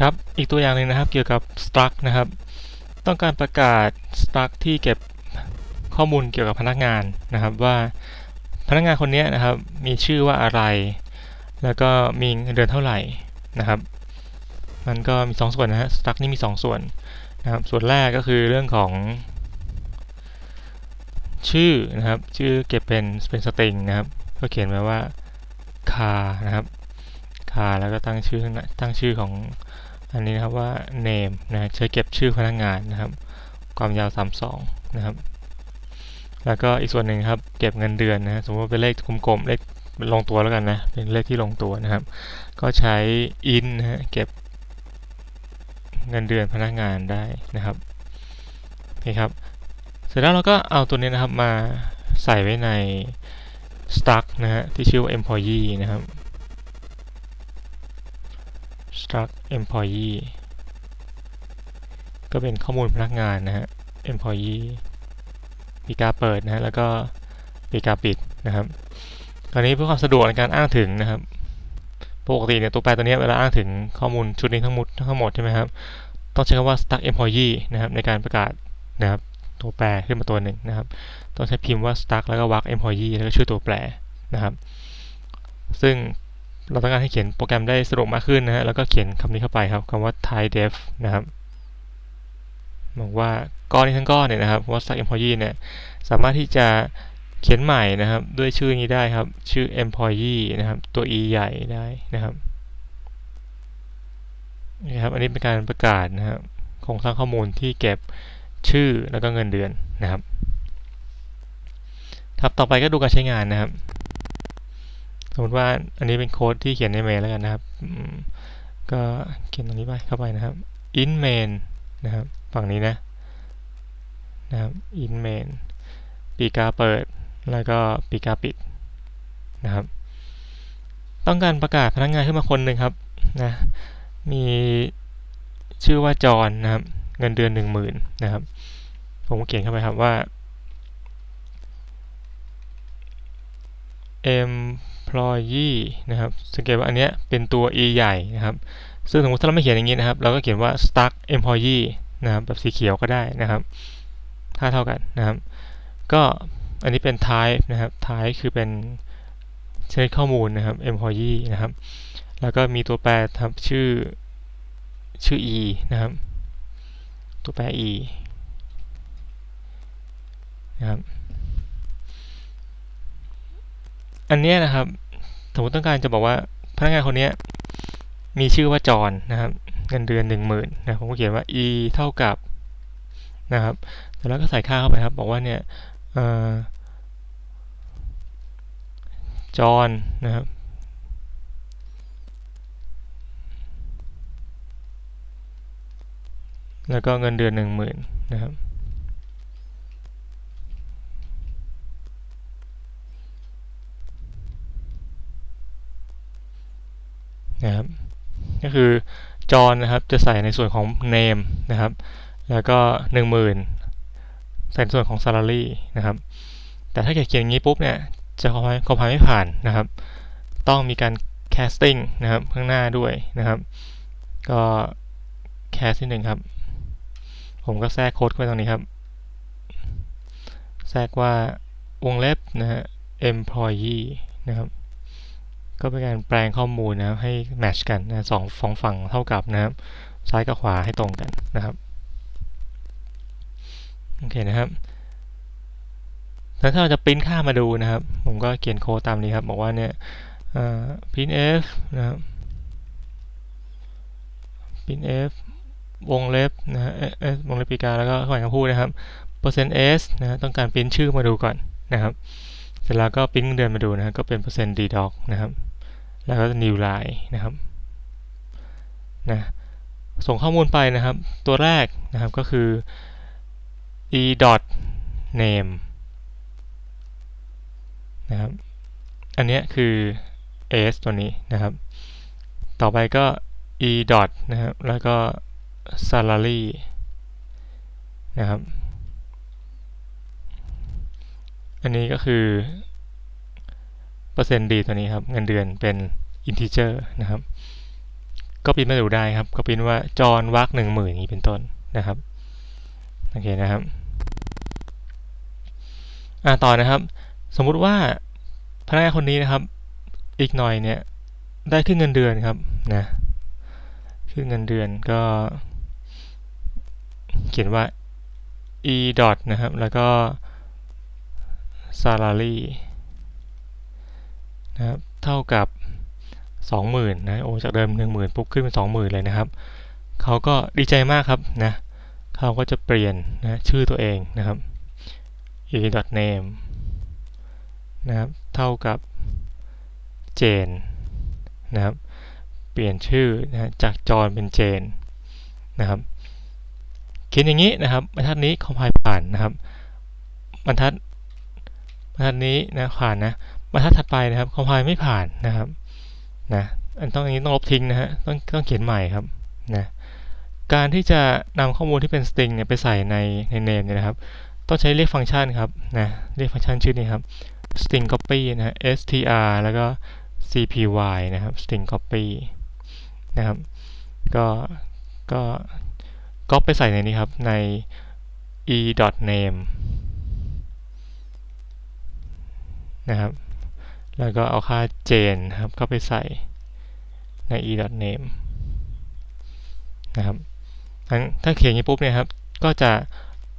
ครับ อีกตัวอย่างหนึ่งนะครับเกี่ยวกับ struct นะครับ ต้องการประกาศ struct ที่เก็บข้อมูลเกี่ยวกับพนักงานนะครับ ว่าพนักงานคนนี้นะครับ มีชื่อว่าอะไร แล้วก็มีเงินเดือนเท่าไหร่นะครับ มันก็มี 2 ส่วนนะฮะ struct นี่มี 2 ส่วนนะครับ ส่วนแรกก็คือเรื่องของ ชื่อนะครับ ชื่อเก็บเป็นเป็นสตริงนะครับ ก็เขียนไว้ว่า car นะครับ car แล้วก็ตั้งชื่อตั้งชื่อของ อันนี้นะครับว่า name นะใช้เก็บชื่อพนักงานนะครับ ความยาว 32 นะครับ แล้วก็อีกส่วนหนึ่งครับ เก็บเงินเดือนนะสมมติว่าเป็นเลขกลมๆเลขลงตัวแล้วกันนะเป็นเลขที่ลงตัวนะครับ ก็ใช้ in นะฮะเก็บเงินเดือนพนักงานได้นะครับโอเคครับ เสร็จแล้วเราก็เอาตัวนี้นะครับมาใส่ไว้ใน struct นะฮะที่ชื่อว่า employee นะครับ struct employee ก็เป็นข้อมูลพนักงานนะฮะ employee ปีกาเปิดนะฮะแล้วก็ปีกาปิดนะครับตอนนี้เพื่อความสะดวกในการอ้างถึงนะครับปกติเนี่ยตัวแปรตัวนี้เวลาอ้างถึงข้อมูลชุดนี้ทั้งหมดทั้งหมดใช่ไหมครับต้องใช้คำว่า struct employee นะครับในการประกาศนะครับตัวแปรขึ้นมาตัวหนึ่งนะครับ ต้องใช้พิมพ์ว่า struct แล้วก็ vec employee แล้วก็ชื่อตัวแปรนะครับ ซึ่ง เราต้องการให้เขียนโปรแกรมได้สะดวกมากขึ้นนะฮะแล้วก็เขียนคำนี้เข้าไปครับคำว่า type def นะครับบอกว่าก้อนนี้ทั้งก้อนเนี่ยนะครับว่า stack employee เนี่ยสามารถที่จะเขียนใหม่นะครับ ด้วยชื่อนี้ได้ครับ ชื่อ employee นะครับ ตัว e ใหญ่ได้นะครับนี่ครับ อันนี้เป็นการประกาศนะครับโครงสร้างข้อมูลที่เก็บชื่อแล้วก็เงินเดือนนะครับครับต่อไปก็ดูการใช้งานนะครับ สมมติว่าอันนี้เป็นโค้ดที่เขียนในเมลแล้วกันนะครับ ก็เขียนตรงนี้ไปเข้าไปนะครับ in main นะครับ ฝั่งนี้นะนะครับ in main ปีกาเปิด แล้วก็ปีกาปิดนะครับ ต้องการประกาศพนักงานขึ้นมาคนหนึ่งครับนะมีชื่อว่าจอนนะครับ เงินเดือนหนึ่งหมื่นนะครับ ผมเขียนเข้าไปครับว่า m employee นะครับสังเกตว่าอันเนี้ยเป็นตัว e ใหญ่นะครับ ซึ่งสมมติถ้าเราไม่เขียนอย่างนี้นะครับ เราก็เขียนว่า struct employee นะครับแบบสีเขียวก็ได้นะครับค่าเท่ากันนะครับ ก็อันนี้เป็น type นะครับ type คือเป็นชนิดข้อมูลนะครับ employee นะครับ แล้วก็มีตัวแปรครับชื่อชื่อ e นะครับ ตัวแปร e นะครับ อันนี้นะครับ สมมติต้องการจะบอกว่าพนักงานคนนี้มีชื่อว่าจอนนะครับ เงินเดือนหนึ่งหมื่นนะผมก็เขียนว่า e เท่ากับนะครับแล้วก็ใส่ค่าเข้าไปครับ บอกว่าเนี่ยจอนนะครับแล้วก็เงินเดือนหนึ่งหมื่นนะครับ นะครับ ก็คือจอห์นนะครับจะใส่ในส่วนของ name นะครับ แล้วก็ 10,000 ใส่ในส่วนของ salary นะครับ แต่ถ้าเกิดเขียนอย่างนี้ปุ๊บเนี่ย จะคอมไพล์คอมไพล์ไม่ผ่านนะครับ ต้องมีการ casting นะครับข้างหน้าด้วยนะครับ ก็ cast ที่หนึ่งครับ ผมก็แทรกโค้ดเข้าไปตรงนี้ครับ แทรกว่าวงเล็บนะฮะ employee นะครับ ก็เป็นการแปลงข้อมูลนะครับให้แมทช์กันนะสองฟองฝั่งเท่ากับนะครับ ซ้ายกับขวาให้ตรงกันนะครับโอเคนะครับแล้วถ้าเราจะปริ้นค่ามาดูนะครับ ผมก็เขียนโค้ดตามนี้ครับ บอกว่าเนี่ย printf นะครับ printf วงเล็บนะฮะวงเล็บปีกาแล้วก็ข้อความคำพูดนะครับ percent s นะฮะต้องการปริ้นชื่อมาดูก่อนนะครับ เสร็จแล้วก็ปริ้นเดือนมาดูนะครับก็เป็น percent d doc นะครับ แล้วก็ new line นะครับนะส่งข้อมูลไปนะครับ ตัวแรกนะครับก็คือ e dot name นะครับ อันนี้คือ s ตัวนี้นะครับ ต่อไปก็ e dot นะครับ แล้วก็ salary นะครับ อันนี้ก็คือ เปอร์เซ็นต์ดีตัวนี้ครับเงินเดือนเป็น integer นะครับ ก็พิมพ์มาดูได้ครับ ก็พิมพ์ว่าจอนวักหนึ่งหมื่นอย่างนี้เป็นต้นนะครับโอเคนะครับอ่าต่อนะครับ สมมุติว่าพนักงานคนนี้นะครับ อีกหน่อยเนี่ยได้ขึ้นเงินเดือนครับนะขึ้นเงินเดือนก็ เขียนว่า e dot นะครับ แล้วก็ salary นะครับเท่ากับ 20,000นะโอ้จากเดิม 10,000ปุ๊บขึ้นเป็น20,000 เลยนะครับเขาก็ดีใจมากครับนะเขาก็จะเปลี่ยนนะชื่อตัวเองนะครับ e name นะครับเท่ากับ Jane นะครับเปลี่ยนชื่อนะจากจอห์นเป็นเจนนะครับเขียนอย่างนี้นะครับบรรทัดนี้คอมไพล์ผ่านนะครับบรรทัดบรรทัดนี้นะผ่านนะ บรรทัดถัดไปนะครับคอมไพล์ไม่ผ่านนะครับนะอันต้องอย่างนี้ต้องลบทิ้งนะฮะต้องต้องเขียนใหม่ครับนะการที่จะนำข้อมูลที่เป็นสตริงเนี่ยไปใส่ในในเนมเนี่ยนะครับต้องใช้เรียกฟังก์ชันครับนะเรียกฟังก์ชันชื่อนี้ครับ string copy นะฮะ str แล้วก็ cpy นะครับ string copy นะครับก็ก็ก็ไปใส่ในนี้ครับใน e name นะครับ แล้วก็เอาค่า j a n ครับเข้าไปใส่ใน e name นะครับงั้นถ้าเขียนอย่างนี้ปุ๊บเนี่ยครับ ก็จะ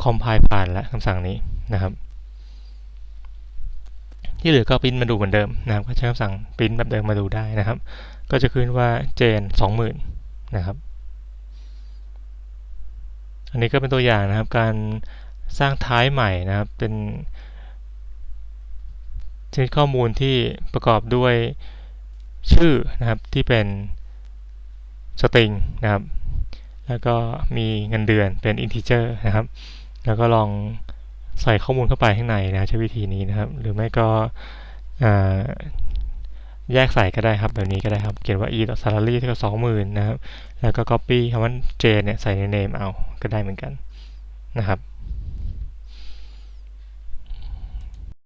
compile ผ่านแล้วคำสั่งนี้นะครับ ที่เหลือก็ปริ้นมาดูเหมือนเดิมนะครับ ก็ใช้คำสั่งปริ้นแบบเดิมมาดูได้นะครับ ก็จะขึ้นว่า j a n 20,000 นะครับ อันนี้ก็เป็นตัวอย่างนะครับ การสร้างท้ายใหม่นะครับ เป็น ชนิดข้อมูลที่ประกอบด้วยชื่อนะครับที่เป็นสตริงนะครับ แล้วก็มีเงินเดือนเป็น integer นะครับ แล้วก็ลองใส่ข้อมูลเข้าไปข้างในนะใช้วิธีนี้นะครับ หรือไม่ก็แยกใส่ก็ได้ครับแบบนี้ก็ได้ครับ เขียนว่า e salary เท่ากับ20,000นะครับ แล้วก็ copy คำว่า j เนี่ยใส่ใน name เอา ก็ได้เหมือนกันนะครับ